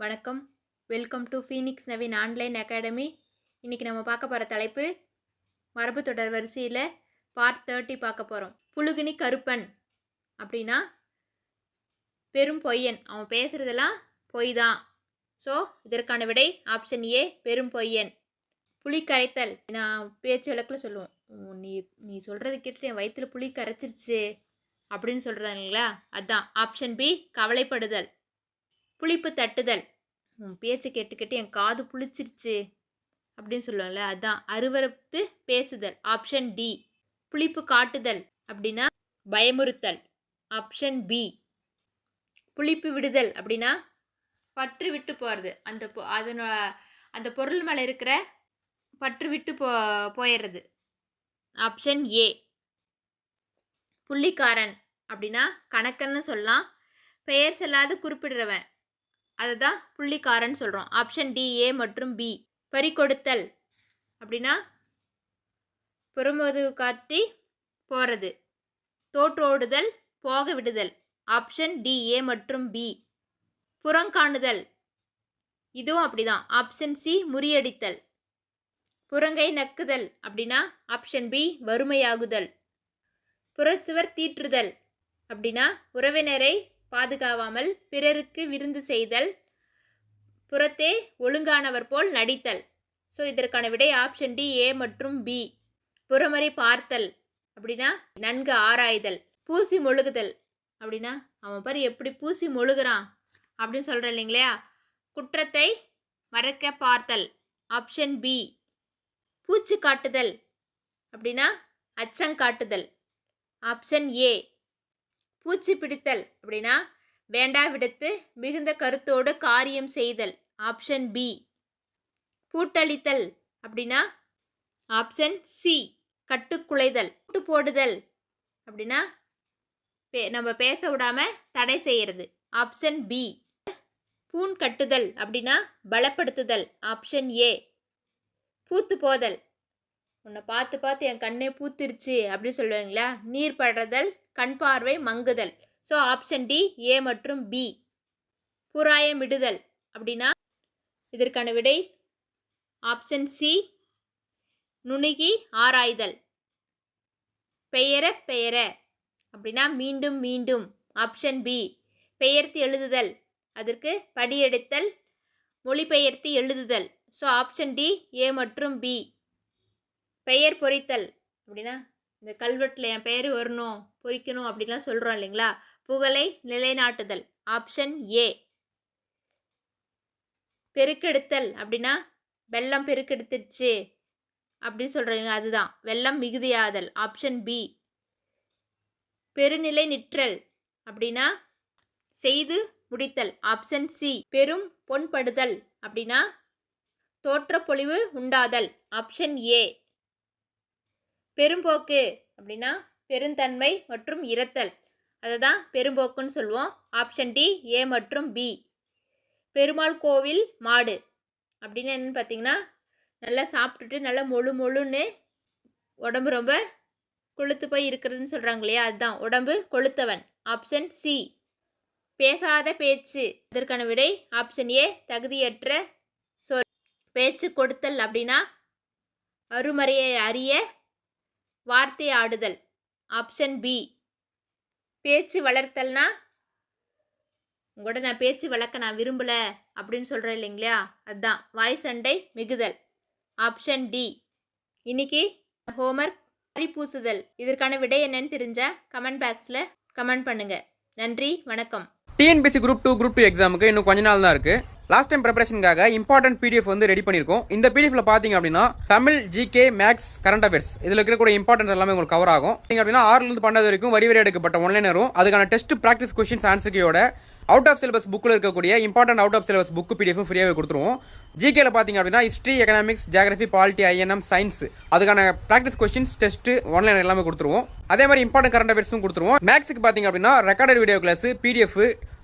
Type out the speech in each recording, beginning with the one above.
வணக்கம். Welcome to Phoenix Naveen online academy இன்றைக்கி நம்ம பார்க்க போகிற தலைப்பு மரபு தொடர் வரிசையில் பார்ட் தேர்ட்டி பார்க்க போகிறோம் புழுகினி கருப்பன் அப்படின்னா பெரும் பொய்யன். அவன் பேசுகிறதெல்லாம் பொய் தான் ஸோ இதற்கான விடை ஆப்ஷன் ஏ பெரும் பொய்யன். புளி கரைத்தல். நான் பேச்சு வழக்கில் சொல்லுவோம். நீ நீ சொல்கிறது கேட்டுட்டு என் வயிற்றில் புளி கரைச்சிருச்சு அப்படின்னு சொல்கிறாங்களா அதான். ஆப்ஷன் பி கவலைப்படுதல். புளிப்பு தட்டுதல். உன் பேச்சு கேட்டுக்கிட்டு என் காது புளிச்சிருச்சு அப்படின்னு சொல்லுவோம்ல அதான் அருவருத்து பேசுதல் ஆப்ஷன் டி புளிப்பு காட்டுதல் அப்படின்னா பயமுறுத்தல் ஆப்ஷன் பி புளிப்பு விடுதல் அப்படின்னா பற்று விட்டு போகிறது அந்த பொ- அந்த பொருள் மேலே இருக்கிற பற்று விட்டு போ போயிடுறது ஆப்ஷன் ஏ புள்ளிக்காரன் அப்படின்னா கணக்கன்னு சொல்லலாம். பெயர் செல்லாது குறிப்பிடுறவன். அதுதான் புள்ளிக்காரன் சொல்கிறோம் ஆப்ஷன் டி ஏ மற்றும் பி பறி கொடுத்தல் அப்படின்னா புறமுது காட்டி போகிறது தோற்றோடுதல் போக விடுதல். ஆப்ஷன் டி ஏ மற்றும் பி புறங்காணுதல் இதுவும் அப்படிதான். Option C முறியடித்தல். புறங்கை நக்குதல் அப்படின்னா ஆப்ஷன் பி வறுமையாகுதல். புறச்சுவர் தீற்றுதல் அப்படின்னா உறவினரை பாதுகாவாமல் பிறருக்கு விருந்து செய்தல் புறத்தே ஒழுங்கானவர் போல் நடித்தல். ஸோ இதற்கான விடை ஆப்ஷன் டி ஏ மற்றும் பி புறமறை பார்த்தல் அப்படின்னா நன்கு ஆராய்தல் பூசி மொழுகுதல். அப்படின்னா அவன் பாரு எப்படி பூசி மொழுகிறான் அப்படின்னு சொல்கிறேன் இல்லைங்களா? குற்றத்தை மறைக்க பார்த்தல் ஆப்ஷன் பி பூச்சி காட்டுதல் அப்படின்னா அச்சங்காட்டுதல் ஆப்ஷன் ஏ பூச்சி பிடித்தல் அப்படின்னா வேண்டா விடுத்து மிகுந்த கருத்தோடு காரியம் செய்தல் ஆப்ஷன் பி பூட்டளித்தல் அப்படின்னா ஆப்ஷன் சி கட்டுக்குலைதல் கூட்டு போடுதல் அப்படின்னா பே- நம்ம பேச விடாம தடை செய்கிறது ஆப்ஷன் பி பூன் கட்டுதல் அப்படின்னா பலப்படுத்துதல் ஆப்ஷன் ஏ பூத்து போதல். உன்னை பார்த்து பார்த்து என் கண்ணே பூத்துருச்சு அப்படின்னு சொல்லுவாங்களா நீர் படுறதல் கண் பார்வை மங்குதல். ஸோ ஆப்ஷன் டி ஏ மற்றும் பி புறாயமிடுதல் அப்படின்னா இதற்கான விடை ஆப்ஷன் சி நுணுகி ஆராய்தல். பெயர பெயர. அப்படின்னா மீண்டும் மீண்டும். ஆப்ஷன் பி பெயர்த்து எழுதுதல். அதற்கு படியெடுத்தல் மொழிபெயர்த்து எழுதுதல். ஸோ ஆப்ஷன் டி ஏ மற்றும் பி பெயர் பொறித்தல் அப்படின்னா இந்த கல்வெட்டில் என் பெயர் வரணும் பொறிக்கணும் அப்படிலாம் சொல்கிறோம் இல்லைங்களா? புகழை நிலைநாட்டுதல் ஆப்ஷன் ஏ பெருக்கெடுத்தல் அப்படின்னா வெள்ளம் பெருக்கெடுத்துருச்சு அப்படின்னு சொல்கிறீங்க அதுதான். வெள்ளம் மிகுதியாதல் ஆப்ஷன் பி பெருநிலை நிற்றல் அப்படின்னா செய்து முடித்தல் ஆப்ஷன் சி பெரும் பொன்படுதல் அப்படின்னா தோற்றப்பொழிவு உண்டாதல் ஆப்ஷன் ஏ பெரும்போக்கு அப்படின்னா பெருந்தன்மை மற்றும் இரத்தல். அதை தான் பெரும்போக்குன்னு சொல்லுவோம். ஆப்ஷன் டி ஏ மற்றும் பி பெருமாள் கோவில் மாடு அப்படின்னு என்னன்னு பார்த்தீங்கன்னா நல்லா சாப்பிட்டுட்டு நல்லா மொழு மொழுன்னு உடம்பு ரொம்ப கொளுத்து போய் இருக்கிறதுன்னு சொல்கிறாங்க இல்லையா? அதுதான். உடம்பு கொளுத்தவன் ஆப்ஷன் சி பேசாத பேச்சு. இதற்கான விடை ஆப்ஷன் ஏ தகுதியற்ற சொல் பேச்சு கொடுத்தல் அப்படின்னா அருமறையை அறிய வார்த்தை ஆடுதல் ஆப்ஷன் பி பேச்சு வளர்த்தல்னா உங்களோட நான் பேச்சு வளர்க்க நான் விரும்பலை அப்படின்னு சொல்கிறேன் இல்லைங்களா? அதுதான் வாய் சண்டை மிகுதல். ஆப்ஷன் டி இன்னைக்கு ஹோம்ஒர்க் பூசுதல் இதற்கான விடை என்னன்னு தெரிஞ்ச கமெண்ட் பாக்ஸில் கமெண்ட் பண்ணுங்க. நன்றி வணக்கம். TNPSC group two group two எக்ஸாமுக்கு இன்னும் கொஞ்ச நாள் தான் இருக்குது லாஸ்ட் டைம் ப்ரிப்பரேஷனுக்காக இம்பார்ட்டன்ட் பிடிஎஃப் வந்து ரெடி பண்ணியிருக்கோம். இந்த பிடிஎஃப்ல பார்த்தீங்க அப்படின்னா Tamil GK maths current affairs இதில் இருக்கக்கூடிய இம்பார்ட்டன்ட் எல்லாமே உங்களுக்கு கவர் ஆகும். நீங்கள் அப்படின்னா ஆறுலேருந்து பன்னெண்டு வரைக்கும் வரி வரி எடுக்கப்பட்ட ஒன்லைனரும் அதுக்கான டெஸ்ட் ப்ராக்டிஸ் கொஸ்டின்ஸ் ஆன்சர்க்கையோட அவுட் ஆஃப் சிலபஸ் புக்கில் இருக்கக்கூடிய important out of syllabus book PDF ஃப்ரீயாகவே கொடுத்துருவோம். ஜிகேல பார்த்தீங்க அப்படின்னா history economics geography polity INM science அதுக்கான ப்ராக்டிஸ் கொஸ்டின்ஸ் டெஸ்ட் ஒன்லைன் எல்லாமே கொடுத்துருவோம். அதே மாதிரி இம்பார்ட்டன்ட் கரண்ட் அஃபேர்ஸும் கொடுத்துருவோம். மேக்ஸுக்கு பார்த்தீங்க அப்படின்னா recorded video class PDF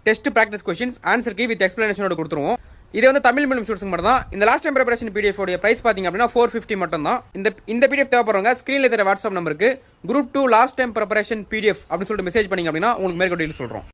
test practice questions answer key with எக்ஸ்ப்ளனேஷனோட கொடுத்துருவோம். இது வந்து தமிழ் மீடியம் ஸ்டூடெண்ட்ஸ் மட்டும் தான் இந்த லாஸ்ட் டைம் ப்ரிப்பரேஷன் பிடிஎஃப் உடைய பிரைஸ் பார்த்தீங்க அப்படின்னா ஃபோர் ஃபிஃப்டி மட்டும் தான் இந்த இந்த பிடிஎஃப் தேவைப்படுறவங்க ஸ்க்ரீனில் தர வாட்ஸ்அப் நம்பருக்கு group two last time preparation PDF அப்படின்னு சொல்லிட்டு மெசேஜ் பண்ணிங்க அப்படின்னா உங்களுக்கு மேற்கொண்டு சொல்கிறோம்